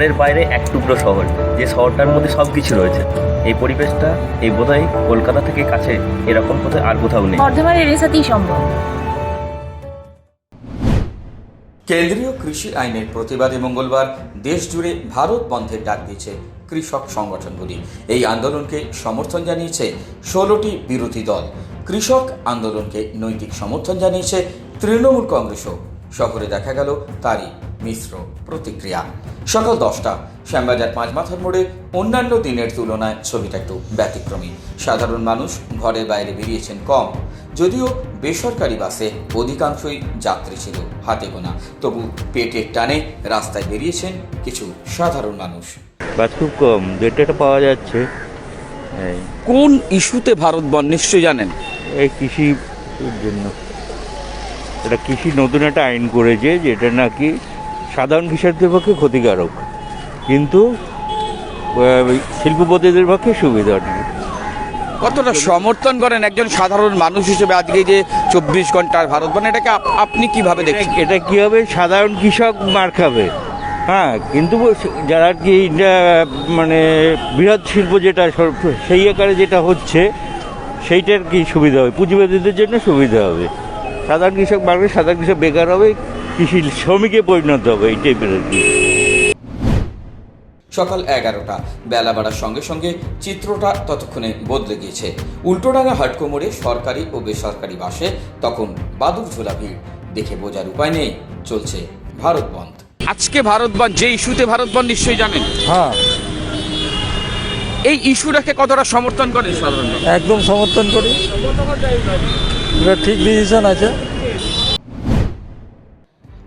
শহরের বাইরে এক টুকরো শহর যে শহরটার মধ্যে সব কিছু রয়েছে। এই পরিবেশটা এই বোধহয় কলকাতা থেকে কাছে এরকম বোধহয় আর কোথাও নেই। বর্ধমানের এরিয়াসাতেই সম্ভব। কেন্দ্রীয় কৃষি আইনের প্রতিবাদে মঙ্গলবার দেশ জুড়ে ভারত বন্ধের ডাক দিয়েছে কৃষক সংগঠনগুলি এই আন্দোলনকে সমর্থন জানিয়েছে ষোলোটি বিরোধী দল। কৃষক আন্দোলনকে নৈতিক সমর্থন জানিয়েছে তৃণমূল কংগ্রেসও। শহরে দেখা গেল তারই মিশ্র প্রতিক্রিয়া। সকাল দশটা শ্যামবাজার পাঁচ মাথার মোড়ে অন্যান্য দিনের তুলনায় ছবিটা একটু ব্যতিক্রমী। সাধারণ মানুষ ঘরের বাইরে বেরিয়েছেন কম যদিও বেসরকারি বাসে অধিকাংশই যাত্রী ছিল হাতে গোনা। তবু পেটের টানে রাস্তায় বেরিয়েছেন কিছু সাধারণ মানুষ। বাস খুব কম দেড়টাটা পাওয়া যাচ্ছে। কোন ইস্যুতে ভারত বন নিশ্চয়ই জানেন? এই কৃষির জন্য। এটা কৃষি নতুন একটা আইন করেছে যেটা নাকি সাধারণ কৃষকদের পক্ষে ক্ষতিকারক। কিন্তু শিল্পপতিদের পক্ষে সুবিধা। কতটা সমর্থন করেন একজন সাধারণ মানুষ হিসেবে আজকে যে চব্বিশ ঘণ্টার ভারত? বন এটাকে আপনি কীভাবে দেখেন এটা- কি হবে? সাধারণ কৃষক মার খাবে। হ্যাঁ কিন্তু যারা কি মানে বৃহৎ শিল্প যেটা সেই আকারে যেটা হচ্ছে সেইটার কি সুবিধা হবে? পুঁজিবাদীদের জন্য সুবিধা হবে। সাধারণ কৃষক বাড়বে সাধারণ কৃষক বেকার হবে। কৃষি শ্রমিকে পরিণত হবে এই টাইপের আর কি সকাল এগারোটা বেলা বাড়ার সঙ্গে সঙ্গে চিত্রটা ততক্ষণে বদলে গিয়েছে। উল্টোডাঙ্গা হাটকো মোড়ে সরকারি ও বেসরকারি বাসে তখন বাদুর ঝোলা ভিড়। দেখে বোঝার উপায় নেই চলছে ভারত বন্ধ। আজকে ভারত বন যে ইস্যুতে ভারত বন নিশ্চয়ই জানেন। হ্যাঁ। এই ইস্যুটাকে কতটা সমর্থন করেন সাধারণ একদম সমর্থন করি। এটা ঠিক ডিসিশন আছে।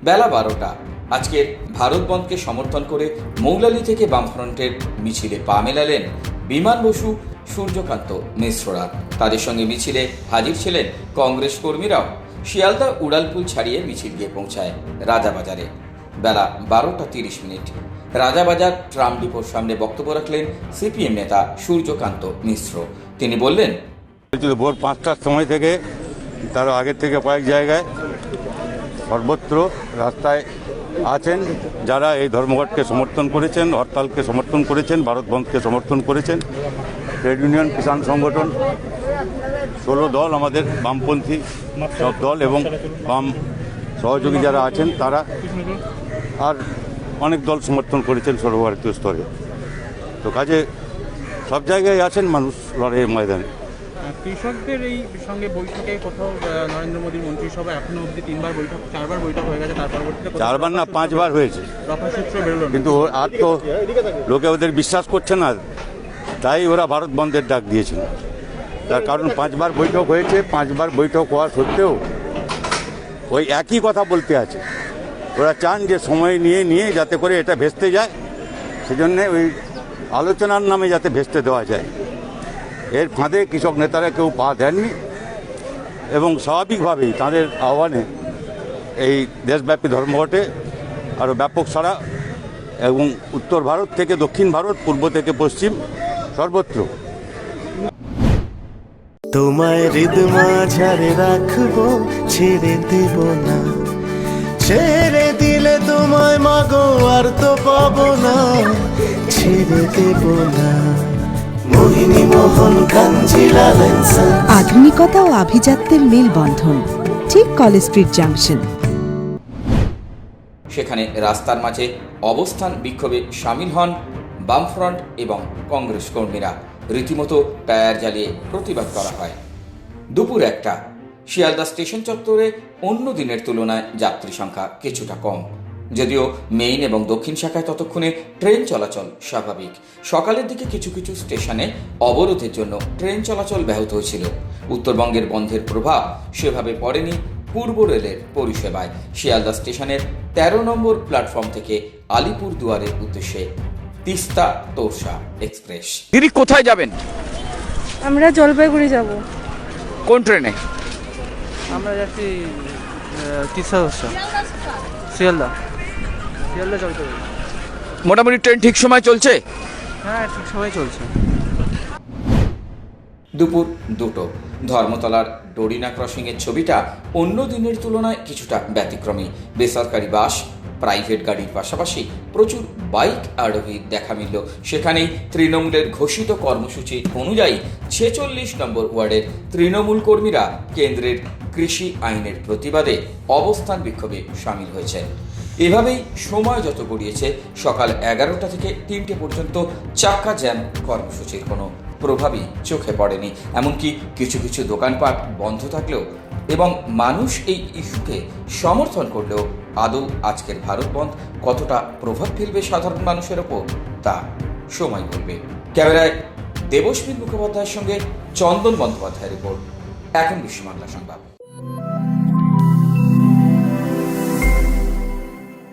বেলা বারোটা। আজকের ভারত বন্ধকে সমর্থন করে মৌলালি থেকে বামফ্রন্টের মিছিলে পা মেলালেন বিমান বসু সূর্যকান্ত মিশ্ররা। তাদের সঙ্গে মিছিলে হাজির ছিলেন কংগ্রেস কর্মীরাও। শিয়ালদা উড়ালপুল ছাড়িয়ে মিছিল গিয়ে পৌঁছায় রাজাবাজারে। বেলা বারোটা তিরিশ মিনিট। রাজাবাজার ট্রাম ডিপোর সামনে বক্তব্য রাখলেন সিপিএম নেতা সূর্যকান্ত মিশ্র। তিনি বললেন, ভোর পাঁচটার সময় থেকে তার আগের থেকে কয়েক জায়গায় সর্বত্র রাস্তায় আছেন, যারা এই ধর্মঘটকে সমর্থন করেছেন, হরতালকে সমর্থন করেছেন, ভারত বন্ধকে সমর্থন করেছেন। ট্রেড ইউনিয়ন, কিষাণ সংগঠন, ষোলো দল আমাদের বামপন্থী সব দল এবং বাম সহযোগী যারা আছেন, তারা আর অনেক দল সমর্থন করেছেন সর্বভারতীয় স্তরে। তো কাজে সব জায়গায় আছেন মানুষ লড়াইয়ের ময়দানে। কৃষকদের এই সঙ্গে বৈঠকে কোথাও নরেন্দ্র মোদীর মন্ত্রিসভা এখনও অবধি তিনবার বৈঠক চারবার বৈঠক হয়ে গেছে তার পরবর্তীতে চারবার না পাঁচবার হয়েছে। বেরোলো কিন্তু আর তো লোকে ওদের বিশ্বাস করছে না তাই ওরা ভারত বন্ধের ডাক দিয়েছিল। তার কারণ পাঁচবার বৈঠক হয়েছে পাঁচবার বৈঠক হওয়া সত্ত্বেও ওই একই কথা বলতে আছে। ওরা চান যে সময় নিয়ে নিয়ে যাতে করে এটা ভেস্তে যায় সেজন্যে ওই আলোচনার নামে যাতে ভেস্তে দেওয়া যায়। এর ফাঁদে কৃষক নেতারা কেউ পা দেননি এবং স্বাভাবিকভাবেই তাদের আহ্বানে এই দেশব্যাপী ধর্মঘটে আরও ব্যাপক সারা এবং উত্তর ভারত থেকে দক্ষিণ ভারত, পূর্ব থেকে পশ্চিম সর্বত্র। তোমায় হৃদ মাঝারে রাখব, ছেড়ে দেব না। ছেড়ে দিলে তোমায় মাগো আর তো পাবো না। ছেড়ে দেব না। আধুনিকতা ও আভিজাত্যের মেলবন্ধন ঠিক কলেজ স্ট্রিট জাংশন। সেখানে রাস্তার মাঝে অবস্থান বিক্ষোভে সামিল হন বামফ্রন্ট এবং কংগ্রেস কর্মীরা। রীতিমতো টায়ার জ্বালিয়ে প্রতিবাদ করা হয়। দুপুর একটা শিয়ালদা স্টেশন চত্বরে অন্য দিনের তুলনায় যাত্রী সংখ্যা কিছুটা কম। যদিও মেইন এবং দক্ষিণ শাখায় ততক্ষণে ট্রেন চলাচল স্বাভাবিক। সকালের দিকে কিছু কিছু স্টেশনে অবরোধের জন্য ট্রেন চলাচল ব্যাহত হয়েছিল। উত্তরবঙ্গের বন্ধের প্রভাব সেভাবে পড়েনি পূর্ব রেলের পরিষেবায়। শিয়ালদা স্টেশনের তেরো নম্বর প্ল্যাটফর্ম থেকে আলিপুর দুয়ারের উদ্দেশ্যে তিস্তা তোরসা এক্সপ্রেস। দিদি কোথায় যাবেন? আমরা জলপাইগুড়ি যাব। কোন ট্রেনে? আমরা যাচ্ছি তিসা শিয়ালদা। শিয়ালদা চলতে মোটামুটি ট্রেন ঠিক সময় চলছে? হ্যাঁ ঠিক সময় চলছে। দুপুর দুটো। ধর্মতলার ডোরিনা ক্রসিংয়ের ছবিটা অন্য দিনের তুলনায় কিছুটা ব্যতিক্রমী। বেসরকারি বাস প্রাইভেট গাড়ির পাশাপাশি প্রচুর বাইক আরোহী দেখা মিলল। সেখানেই তৃণমূলের ঘোষিত কর্মসূচি অনুযায়ী ছেচল্লিশ নম্বর ওয়ার্ডের তৃণমূল কর্মীরা কেন্দ্রের কৃষি আইনের প্রতিবাদে অবস্থান বিক্ষোভে সামিল হয়েছেন। এভাবেই সময় যত গড়িয়েছে, সকাল এগারোটা থেকে তিনটে পর্যন্ত চাক্কা জ্যাম কর্মসূচির কোনো প্রভাবই চোখে পড়েনি। এমনকি কিছু কিছু দোকানপাট বন্ধ থাকলেও এবং মানুষ এই ইস্যুকে সমর্থন করলেও আদৌ আজকের ভারত বন্ধ কতটা প্রভাব ফেলবে সাধারণ মানুষের ওপর, তা সময় বলবে। ক্যামেরায় দেবস্মিন মুখোপাধ্যায়ের সঙ্গে চন্দন বন্দ্যোপাধ্যায়ের রিপোর্ট, এখন বিশ্ব বাংলা সংবাদ।